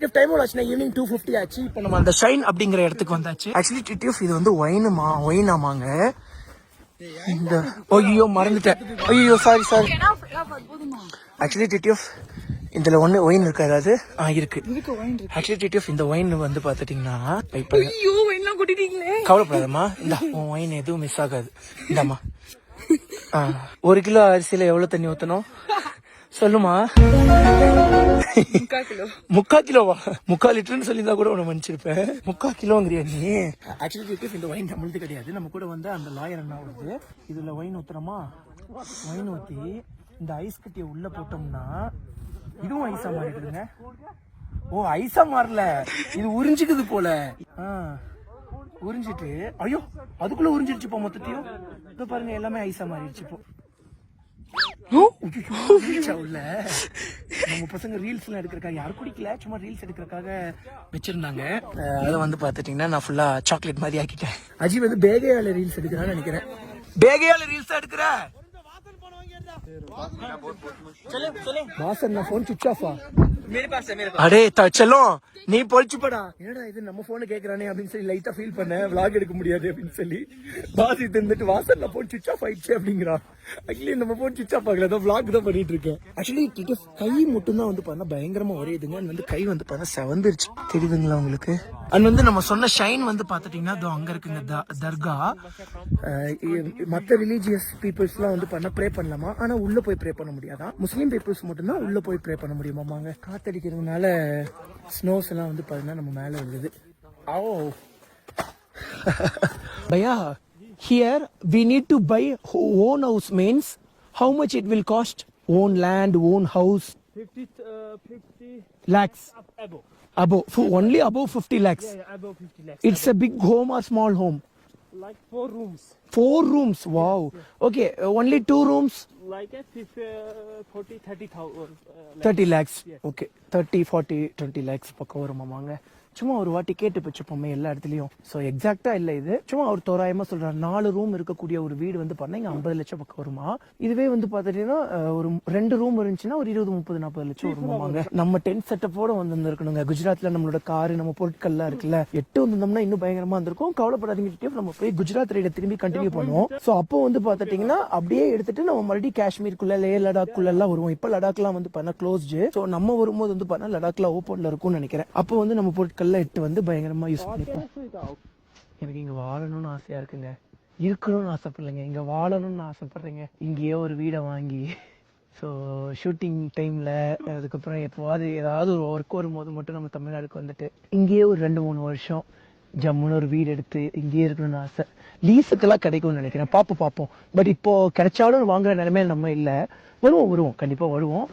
Time ஆச்சுன்னா evening two fifty ஆச்சு. இப்போ நம்ம அந்த ஷைன் அப்படிங்கிற இடத்துக்கு வந்தாச்சு. ஆக்சுவலி டிடிஎஃப் இது வந்து ஒயினுமா ஒயினாமாங்க இந்த ஐயோ மறந்துட்டேன். ஐயோ சாரி சாரி ஆக்சுவலி டிடிஎஃப் இதுல ஒண்ணு ஒயின் இருக்கு அதாவது ஆ இருக்கு. ஆக்சுவலி டிடிஎஃப் இந்த ஒயின் வந்து பாத்துட்டீங்கன்னா இப்ப ஐயோ என்ன கூட்டிட்டீங்களே. கவலைப்படாதம்மா. இந்த உன் ஒயின் எதுவும் மிஸ் ஆகாது. இந்தாம்மா. ஆ, ஒரு கிலோ அரிசியில எவ்வளவு தண்ணி ஊத்தணும்? சொல்லுமா? முக்கா கிலோ. முக்கா கிலோவா? முக்கா லிட்டர்னு சொல்லியிருந்தா கூட உன மன்னிச்சிருப்பேன். முக்கா கிலோங்கிறியா நீ? ஆக்சுவலி இந்த ஒயின் நம்மளுது கிடையாது. நம்ம கூட வந்து அந்த லாயர் என்ன வருது இதுல ஒயின் ஊத்துறோமா? ஒயின் ஊத்தி இந்த ஐஸ் கட்டியை உள்ள போட்டோம்னா இதுவும் ஐஸா மாறிடுதுங்க. ஓ ஐஸா மாறல. இது உறிஞ்சிக்குது போல. ஆ, உறிஞ்சிட்டு ஐயோ அதுக்குள்ள உறிஞ்சிடுச்சு போ மொத்தத்தையும். இதோ பாருங்க எல்லாமே ஐஸா மாறிடுச்சு இப்போ. ஓ, ஐயோ, reach ஆகல. நம்ம பசங்க ரீல்ஸ்லாம் எல்லாம் எடுக்கிறக்காக யாரும் குடிக்கல? சும்மா ரீல்ஸ் எடுக்கிறக்காக வச்சிருந்தாங்க. அதை வந்து பார்த்துட்டிங்கன்னா நான் ஃபுல்லாக சாக்லேட் மாதிரி ஆக்கிட்டேன். அஜி வந்து பேகையால ரீல்ஸ் எடுக்கிறான்னு நினைக்கிறேன். பேகையால ரீல்ஸ் எடுக்கிற? வாசன் நான் ஃபோன் சுவிட்ச் ஆஃபா அடே த- செல்லம் நீ பொழிச்சுப்படா என்னடா இது நம்ம போன கேக்குறானே அப்படின்னு சொல்லி லைட்டா ஃபீல் பண்ண vlog எடுக்க முடியாது அப்படின்னு சொல்லி. பாசி இருந்துட்டு வாசல்ல போன் சுவிச் ஆஃப் ஆயிடுச்சு அப்படிங்கிறான். ஆக்சுவலி நம்ம போன் சுவிச் ஆஃப் ஆகல. தான் வ்ளாக் தான் பண்ணிட்டு இருக்கேன். ஆக்சுவலி கை மட்டும் தான் வந்து பார்த்தா பயங்கரமா உரையுதுங்க அண்ட் வந்து கை வந்து பார்த்தா செவந்துருச்சு. தெரியுதுங்களா உங்களுக்கு? அண்ட் வந்து நம்ம சொன்ன ஷைன் வந்து பார்த்துட்டிங்கன்னா இதோ அங்கே இருக்குங்க த- தர்கா. மற்ற ரிலீஜியஸ் பீப்புள்ஸ்லாம் வந்து பண்ண ப்ரே பண்ணலாமா? ஆனால் உள்ளே போய் ப்ரே பண்ண முடியாதா? முஸ்லீம் பீப்புள்ஸ் மட்டும்தான் உள்ளே போய் ப்ரே பண்ண முடியுமாமாங்க காத்தடிக்கிறதுனால ஸ்னோஸ் எல்லாம் வந்து பார்த்தீங்கன்னா நம்ம மேலே வருது ஓ பையா. Here we need to buy own house means how much it will cost own land own house 50, uh, 50 lakhs above. above f- only above 50 lakhs Yeah, above 50 lakhs. it's a big home or small home Like four rooms. four rooms wow okay uh, only two rooms Like a fif- uh, 40, 30,000. Uh, 30 lakhs okay 30 40 20 lakhs பக்கம் வருமாமாங்க சும்மா ஒரு வாட்டி கேட்டு வச்சுப்போமே எல்லா இடத்துலயும். So எக்ஸாக்டா இல்ல இது. சும்மா ஒரு தோராயமா சொல்றாரு. நாலு ரூம் இருக்கக்கூடிய ஒரு வீடு வந்து பார்த்தா இங்க ஐம்பது லட்சம் பக்கம் வருமா? இதுவே வந்து பாத்துட்டீங்கன்னா அஹ், ஒரு ரெண்டு ரூம் இருந்துச்சுன்னா ஒரு இருபது முப்பது நாற்பது லட்சம் வருமாங்க. நம்ம டென்ட் செட்டப்போட வந்து இருக்கணுங்க குஜராத்ல நம்மளோட காரு நம்ம பொருட்கள்லாம் இருக்குல்ல. எட்டு வந்திருந்தோம்னா இன்னும் பயங்கரமா இருந்திருக்கும். கவலைப்படாதீங்க டிடிஎஃப். நம்ம போய் குஜராத் ரைட திரும்பி கண்டினியூ பண்ணுவோம். ஸோ அப்போ வந்து பார்த்துட்டீங்கன்னா அப்படியே எடுத்துட்டு நம்ம மறுபடியும் காஷ்மீருக்குள்ள லே லடாக்குள்ள எல்லாம் வருவோம். இப்போ லடாக்லாம் வந்து பண்ண க்ளோஸ்டு ஸோ நம்ம வரும்போது வந்து பண்ணா லடாக்ல ஓப்பன்ல இருக்கும்னு நினைக்கிறேன். அப்போ வந்து நம்ம பொருட்கள்லாம் எட்டு வந்து பயங்கரமா யூஸ் பண்ணிப்போம் எனக்கு இங்க வாழணும்னு ஆசையா இருக்குங்க. இருக்கணும்னு ஆசைப்படலைங்க. இங்க வாழணும்னு ஆசைப்படுறேங்க. இங்கேயே ஒரு வீடை வாங்கி ஸோ ஷூட்டிங் டைம்ல அதுக்கப்புறம் எப்போவாது ஏதாவது ஒரு ஒர்க் வரும்போது மட்டும் நம்ம தமிழ்நாடுக்கு வந்துட்டு இங்கேயே ஒரு ரெண்டு மூணு வருஷம் ஜம்முன்னு ஒரு வீடு எடுத்து இங்கேயே இருக்கணும்னு ஆசை. லீஸுக்கெல்லாம் கிடைக்கும்னு நினைக்கிறேன். பார்ப்போம் பார்ப்போம். பட் இப்போ கிடைச்சாலும் வாங்குற நிலைமையில நம்ம இல்லை. வருவோம் வருவோம். கண்டிப்பா வருவோம்.